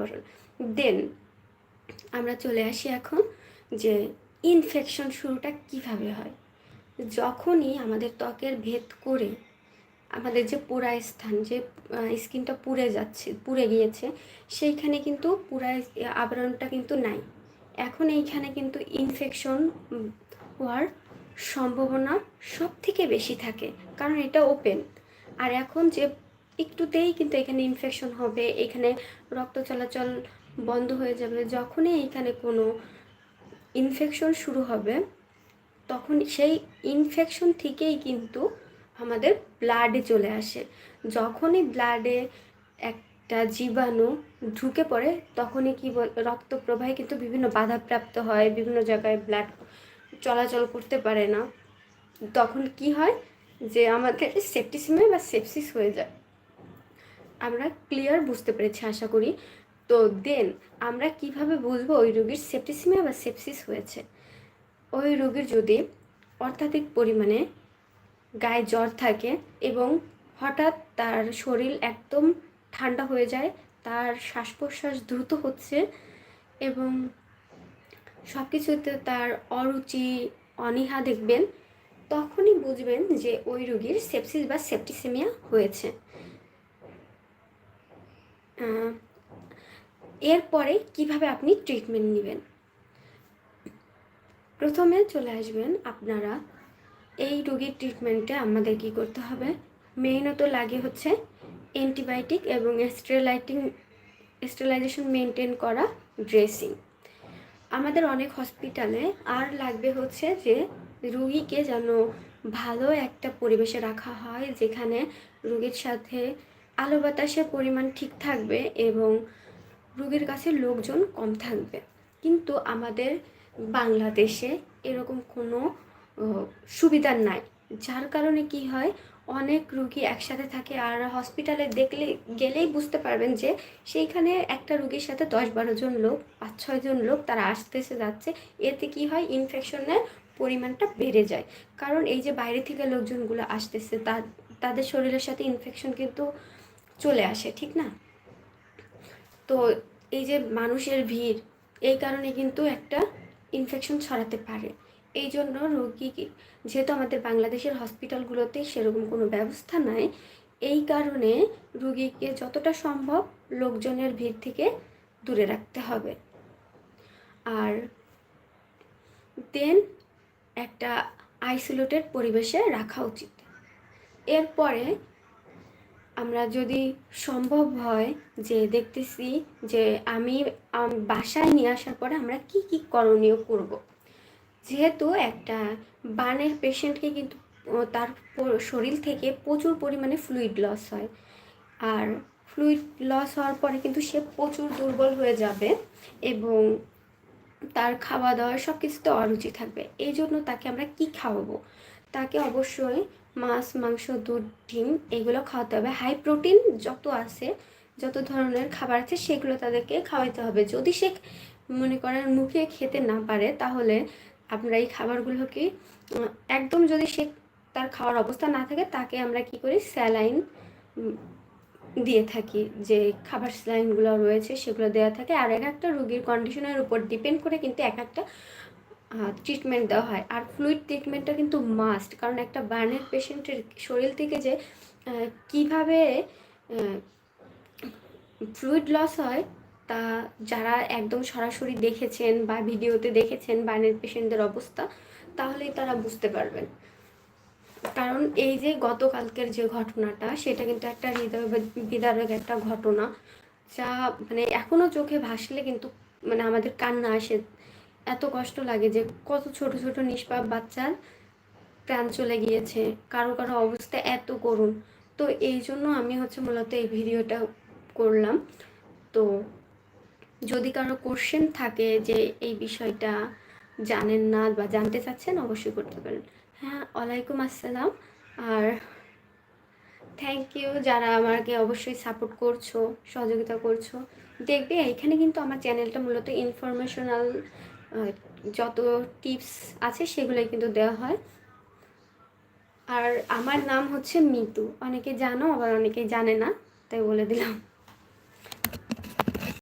আবরণ। দেন আমরা চলে আসি এখন যে ইনফেকশন শুরুটা কীভাবে হয়। যখনই আমাদের ত্বকের ভেদ করে আমাদের যে পোড়া স্থান, যে স্কিনটা পুড়ে যাচ্ছে, পুড়ে গিয়েছে, সেইখানে কিন্তু পুরা আবরণটা কিন্তু নাই। এখন এইখানে কিন্তু ইনফেকশন হওয়ার সম্ভাবনা সব থেকে বেশি থাকে, কারণ এটা ওপেন আর এখন যে একটুতেই কিন্তু এখানে ইনফেকশন হবে, এখানে রক্ত চলাচল বন্ধ হয়ে যাবে। যখনই এখানে কোনো ইনফেকশন শুরু হবে, তখন সেই ইনফেকশন থেকেই কিন্তু আমাদের ব্লাডে চলে আসে। যখনই ব্লাডে একটা জীবাণু ঢুকে পড়ে, তখনই কি রক্ত প্রবাহে কিন্তু বিভিন্ন বাধাপ্রাপ্ত হয়, বিভিন্ন জায়গায় ব্লাড চলাচল করতে পারে না। তখন কি হয় যে আমাদের সেপটিসিমে বা সেপসিস হয়ে যায়। আমরা ক্লিয়ার বুঝতে পেরেছি, আশা করি। তো দেন আমরা কীভাবে বুঝব ওই রোগীর সেপটিসিমিয়া বা সেপসিস হয়েছে? ওই রোগীর যদি অত্যাধিক পরিমাণে গায়ে জ্বর থাকে এবং হঠাৎ তার শরীর একদম ঠান্ডা হয়ে যায়, তার শ্বাস প্রশ্বাস দ্রুত হচ্ছে এবং সব কিছুতে তার অরুচি, অনীহা দেখবেন, তখনই বুঝবেন যে ওই রোগীর সেপসিস বা সেপটিসেমিয়া হয়েছে। এরপরে কীভাবে আপনি ট্রিটমেন্ট নেবেন? প্রথমে চলে আসবেন আপনারা এই রোগীর ট্রিটমেন্টে আমাদের কি করতে হবে? মেইনত লাগে হচ্ছে অ্যান্টিবায়োটিক এবং স্টেলাইটিং স্টেলাইজেশন মেনটেন করা ড্রেসিং আমাদের অনেক হসপিটালে আর লাগবে হচ্ছে যে রুগীকে যেন ভালো একটা পরিবেশে রাখা হয়, যেখানে রুগীর সাথে আলো বাতাসের পরিমাণ ঠিক থাকবে এবং রুগীর কাছে লোকজন কম থাকবে। কিন্তু আমাদের বাংলাদেশে এরকম কোনো সুবিধা নাই। যার কারণে কি হয়, অনেক রুগী একসাথে থাকে আর হসপিটালে দেখলে, গেলেই বুঝতে পারবেন যে সেইখানে একটা রুগীর সাথে দশ বারো জন লোক, পাঁচ ছয়জন লোক তারা আসতেছে, যাচ্ছে। এতে কি হয় ইনফেকশনের পরিমাণটা বেড়ে যায়। কারণ এই যে বাইরে থেকে লোকজনগুলো আসতেছে তাদের শরীরের সাথে ইনফেকশন কিন্তু চলে আসে, ঠিক না? তো এই যে মানুষের ভিড়, এই কারণে কিন্তু একটা ইনফেকশন ছড়াতে পারে। এই জন্য রোগী যেহেতু আমাদের বাংলাদেশের হসপিটালগুলোতে সেরকম কোনো ব্যবস্থা নাই, এই কারণে রুগীকে যতটা সম্ভব লোকজনের ভিড় থেকে দূরে রাখতে হবে। আর দেন একটা আইসোলেটেড পরিবেশে রাখা উচিত। এরপরে আমরা যদি সম্ভব হয় যে দেখতেছি যে আমি বাসায় নিয়ে আসার পরে আমরা কি কি করণীয় করব। যেহেতু একটা বানের পেশেন্টকে কিন্তু তার শরীর থেকে প্রচুর পরিমাণে ফ্লুইড লস হয়। আর ফ্লুইড লস হওয়ার পরে কিন্তু সে প্রচুর দুর্বল হয়ে যাবে এবং তার খাওয়া দাওয়া সব কিছুতে অরুচি থাকবে। এই জন্য তাকে আমরা কি খাওয়াবো? তাকে অবশ্যই মাছ, মাংস, দুধ, ডিম, এগুলো খাওয়াতে হবে। হাই প্রোটিন যত আছে, যত ধরনের খাবার আছে, সেগুলো তাদেরকে খাওয়াইতে হবে। যদি সে মনে করেন মুখে খেতে না পারে, তাহলে আমরা এই খাবারগুলোকে, একদম যদি সে তার খাওয়ার অবস্থা না থাকে, তাকে আমরা কি করি? স্যালাইন দিয়ে থাকি। যে খাবার স্যালাইনগুলো রয়েছে, সেগুলো দেওয়া থাকে। আর এক একটা রুগীর কন্ডিশনের উপর ডিপেন্ড করে কিন্তু এক একটা ট্রিটমেন্ট দেওয়া হয়। আর ফ্লুইড ট্রিটমেন্টটা কিন্তু মাস্ট কারণ একটা বার্নের পেশেন্টের শরীর থেকে যে কীভাবে ফ্লুইড লস হয়, তা যারা একদম সরাসরি দেখেছেন বা ভিডিওতে দেখেছেন বার্নের পেশেন্টদের অবস্থা, তাহলেই তারা বুঝতে পারবেন। কারণ এই যে গতকালকের যে ঘটনাটা, সেটা কিন্তু একটা হৃদয় বিদারক একটা ঘটনা, যা মানে এখনও চোখে ভাসলে কিন্তু মানে আমাদের কান্না আসে। এত কষ্ট লাগে যে কত ছোট ছোট নিষ্পাপ বাচ্চার প্রাণ চলে গিয়েছে। কারও কারও অবস্থা এত করুন তো এই জন্য আমি হচ্ছে মূলত এই ভিডিওটা করলাম। তো যদি কারও কোশ্চেন থাকে যে এই বিষয়টা জানেন না বা জানতে চাচ্ছেন, অবশ্যই করতে পারেন। হ্যাঁ ওয়ালাইকুম আসসালাম। আর থ্যাংক ইউ যারা আমাকে অবশ্যই সাপোর্ট করছ, সহযোগিতা করছ। দেখবে এখানে কিন্তু আমার চ্যানেলটা মূলত ইনফরমেশনাল যত টিপস আছে সেগুলোই কিন্তু দেওয়া হয়। আর আমার নাম হচ্ছে মিতু। অনেকে জানো, আবার অনেকে জানে না, তাই বলে দিলাম।